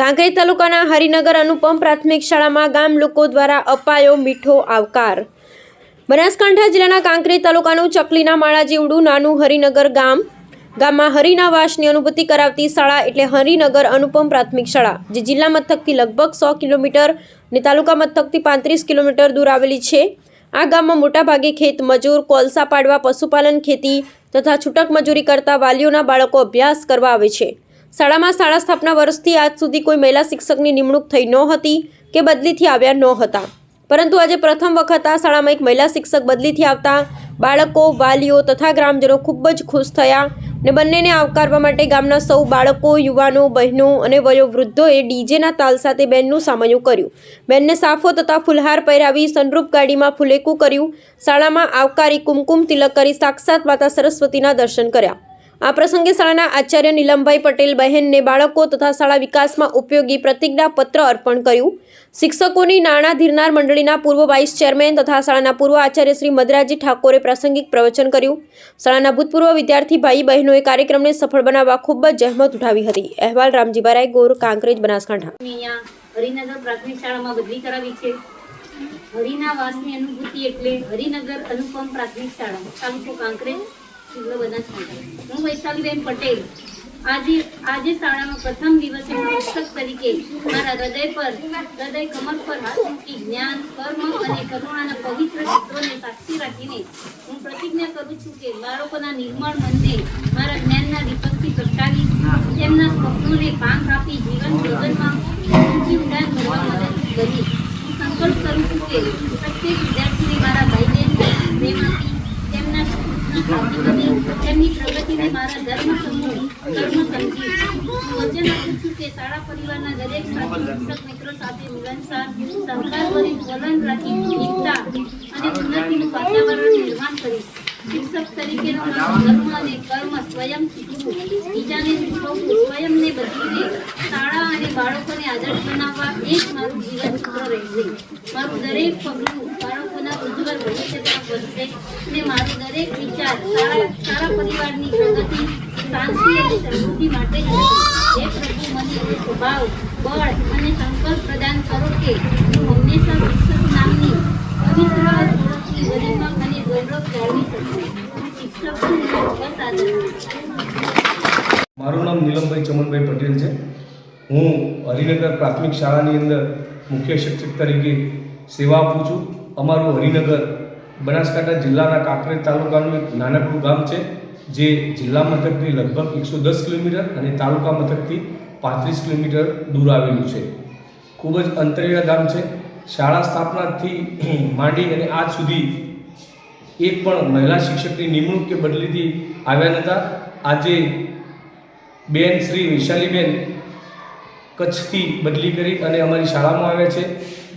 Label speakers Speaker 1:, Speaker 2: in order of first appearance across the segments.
Speaker 1: કાંકરેજ તાલુકાના હરિનગર અનુપમ પ્રાથમિક શાળામાં ગામ લોકો દ્વારા અપાયો મીઠો આવકાર. બનાસકાંઠા જિલ્લાના કાંકરેજ તાલુકાનું ચકલીના માળા જેવડું નાનું હરિનગર ગામ. ગામમાં હરિના વાસની અનુભૂતિ કરાવતી શાળા એટલે હરિનગર અનુપમ પ્રાથમિક શાળા, જે જિલ્લા મથકથી લગભગ સો કિલોમીટર અને તાલુકા મથકથી પાંત્રીસ કિલોમીટર દૂર આવેલી છે. આ ગામમાં મોટાભાગે ખેત મજૂર, કોલસા પાડવા, પશુપાલન ખેતી તથા છૂટક મજૂરી કરતા વાલીઓના બાળકો અભ્યાસ કરવા આવે છે. શાળામાં શાળા સ્થાપના વર્ષથી આજ સુધી કોઈ મહિલા શિક્ષકની નિમણૂક થઈ ન હતી કે બદલીથી આવ્યા ન હતા. પરંતુ આજે પ્રથમ વખત આ શાળામાં એક મહિલા શિક્ષક બદલીથી આવતા બાળકો, વાલીઓ તથા ગ્રામજનો ખૂબ જ ખુશ થયા ને બંનેને આવકારવા માટે ગામના સૌ બાળકો, યુવાનો, બહેનો અને વયોવૃદ્ધોએ ડીજેના તાલ સાથે બેનનું સામયું કર્યું. બેનને સાફો તથા ફુલહાર પહેરાવી સનરૂપ ગાડીમાં ફુલેકું કર્યું. શાળામાં આવકારી કુમકુમ તિલક કરી સાક્ષાત માતા સરસ્વતીના દર્શન કર્યા. આ પ્રસંગે શાળાના આચાર્ય નીલમભાઈ પટેલ બહેનને બાળકો તથા શાળા વિકાસમાં ઉપયોગી પ્રતિજ્ઞા પત્ર અર્પણ કર્યું. શિક્ષકોની નાણાં ધીરનાર મંડળીના પૂર્વ વાઇસ ચેરમેન તથા શાળાના પૂર્વ આચાર્ય શ્રી મદરાજી ઠાકોરે પ્રાસંગિક પ્રવચન કર્યું. શાળાના ભૂતપૂર્વ વિદ્યાર્થી ભાઈ બહેનોએ કાર્યક્રમને સફળ બનાવવા ખૂબ જ જહેમત ઉઠાવી હતી. અહેવાલ રામજીબારાય ગોર, કાંકરેજ, બનાસકાંઠા.
Speaker 2: હરિનગર પ્રાથમિક શાળામાં બદલી કરાવી છે. હરિના વાસની અનુભૂતિ એટલે હરિનગર અનુપમ પ્રાથમિક શાળા, તાલુકો કાંકરેજ. જિલ્લો બનાસકાંઠા હું વૈશાલીબેન પટેલ. આજે આજે શાળામાં પ્રથમ દિવસે શિક્ષક તરીકે મારા હૃદય પર, હૃદય કમર પર હાથ મૂકી જ્ઞાન, કર્મ અને કરુણાના પવિત્ર સૂત્રોને સાક્ષી રાખીને હું પ્રતિજ્ઞા કરું છું કે બાળકોના નિર્મળ મનને મારા જ્ઞાનના દીપકથી પ્રગટાવી તેમના સ્વપ્નોને પાંખ આપી જીવન જીવનમાં ઊંચી ઉડાન ભરવા મદદ કરી સંકલ્પ કરું છું કે પ્રત્યેક વિદ્યાર્થીને મારા ભાઈ બહેન પ્રેમ આપી તેમના સુખના સાથી બની તેમની પ્રગતિને મારા ધર્મ સમૂહ કર્મ સમજી વચન કે શાળા પરિવારના દરેક શિક્ષક મિત્રો સાથે મિલનસાર સહકારભર્યું વલણ રાખી એકતા અને ઉન્નતિનું વાતાવરણ નિર્માણ કરીશ. શિક્ષક તરીકેનો ધર્મ અને કર્મ સ્વયં શીખવું બીજાને શીખવવું સ્વયંને બદલીને શાળા અને બાળકોને આદર્શ બનાવવા એ મારું જીવન રહેશે. મારું દરેક પગલું બાળકોના ઉજ્જવળ ભવિષ્ય અને મારું દરેક વિચાર પરિવારની પ્રગતિ, શાંતિ અને સમૃદ્ધિ માટે હે બળ અને સંકલ્પ પ્રદાન કરો કે હું હંમેશા શિક્ષક નામની પવિત્ર
Speaker 3: મારું નામ નીલમભાઈ ચમનભાઈ પટેલ છે. હું હરિનગર પ્રાથમિક શાળાની અંદર મુખ્ય શિક્ષક તરીકે સેવા આપું છું. અમારું હરિનગર બનાસકાંઠા જિલ્લાના કાંકરેજ તાલુકાનું એક નાનકડું ગામ છે, જે જિલ્લા મથકથી લગભગ એકસો દસ કિલોમીટર અને તાલુકા મથકથી પાંત્રીસ કિલોમીટર દૂર આવેલું છે. ખૂબ જ અંતરિયાળ ગામ છે. શાળા સ્થાપનાથી માંડી અને આજ સુધી એક પણ મહિલા શિક્ષકની નિમણૂક કે બદલીથી આવ્યા નહોતા આજે બેન શ્રી વૈશાલીબેન કચ્છથી બદલી કરી અને અમારી શાળામાં આવ્યા છે,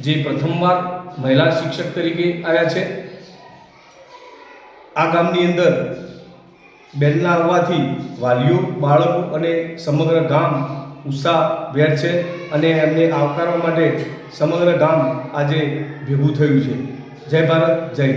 Speaker 3: જે પ્રથમવાર મહિલા શિક્ષક તરીકે આવ્યા છે. આ ગામની અંદર બેનના આવવાથી વાલીઓ, બાળકો અને સમગ્ર ગામ ઉત્સાહભેર છે અને એમને આવકારવા માટે સમગ્ર ગામ આજે ભેગું થયું છે. જય ભારત, જય